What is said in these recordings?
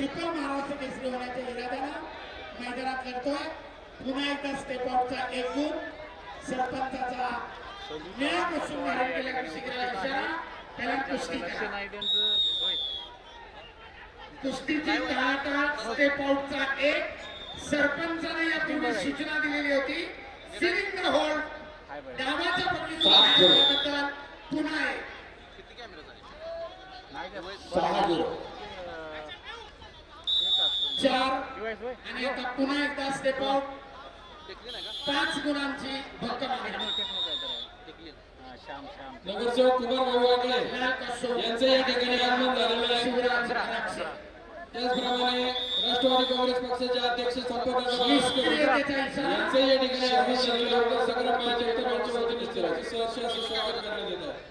Triple Maharashtra Kesari होण्याच्या इराद्यानं मैदानात लढतोय. पुन्हा एकदा स्टेप आउटचा एक गुण सरपंचाचा कसून धारण इशारा त्याला कुस्ती करा. कुस्तीची स्टेप आउटचा एक सरपंचाने यापूर्वी सूचना दिलेली होती. सिलिंडर होल्ड डावाच्या आल्याबद्दल पुन्हा एक. चार. आणि आता पुन्हा एकदा स्टेप आउट पाच गुणांची भक्कम आघाडी नगरसेवक कुमार भाऊ वाकडे लाल कसोट यांचं या ठिकाणी आगमन झालेलं आहे त्याचप्रमाणे राष्ट्रवादी काँग्रेस पक्षाचे अध्यक्ष संपत यांचं या ठिकाणी आगमन झालेलं आहे संग्राम महाजगताप यांच्या वतीने त्यांचे सहर्ष असं स्वागत करण्यात येत आहे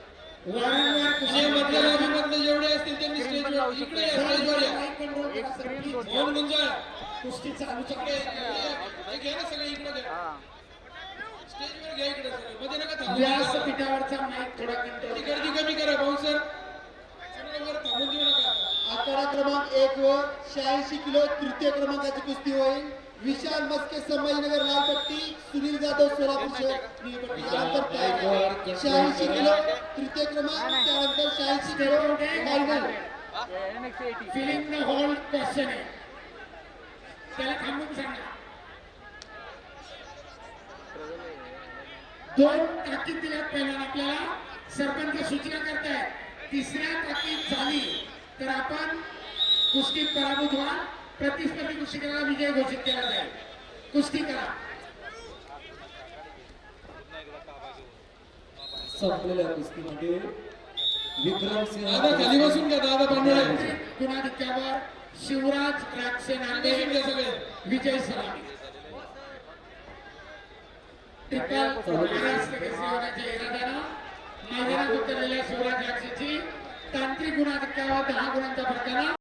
वारंवार जे कुस्ती मधल्या लॉबीमधले जेवढे असतील स्टेजवर कुस्ती चालू इकडे शकते. हे. घ्या ना सगळे इकडे? घ्या स्टेजवर घ्या इकडे सगळे. मध्ये नका थांबू. व्यासपीठावरचा माईक थोडा कंट्रोल गर्दी कमी करा भाऊ सर. सगळं वर थांबून देऊ नका. आखाडा क्रमांक एक वर शहाऐंशी किलो तृतीय क्रमांकाची कुस्ती होईल. विशाल मस्के संभाजीनगर लालपट्टी सुनील जाधव सोलापूर शहर शहाऐंशी किलो तृतीय क्रमांक त्यानंतर शहाऐंशी kilo final filling the hold question आहे त्याला थांबून सांगा दोन ताकीद दिल्यात पहिल्या आपल्याला. सरपंच सूचना करतायत. तिसऱ्या ताकीद झाली. तर आपण कुस्तीत पराभूत व्हा प्रतिस्पर्धी कुस्तीकराला विजय घोषित केला जाईल. कुस्ती करा. संपलेल्या कुस्तीमध्ये दादा. खाली बसून घ्या दादा पांडुळे गुणाधिक्यावर शिवराज राक्षे नांदे सगळे? विजय सलामी ट्रिपल महाराष्ट्र केसरी होण्याच्या इराद्यानं मैदानात उतरलेल्या शिवराज राक्षेची तांत्रिक गुणाधिक्यावर दहा गुणांच्या फरकानं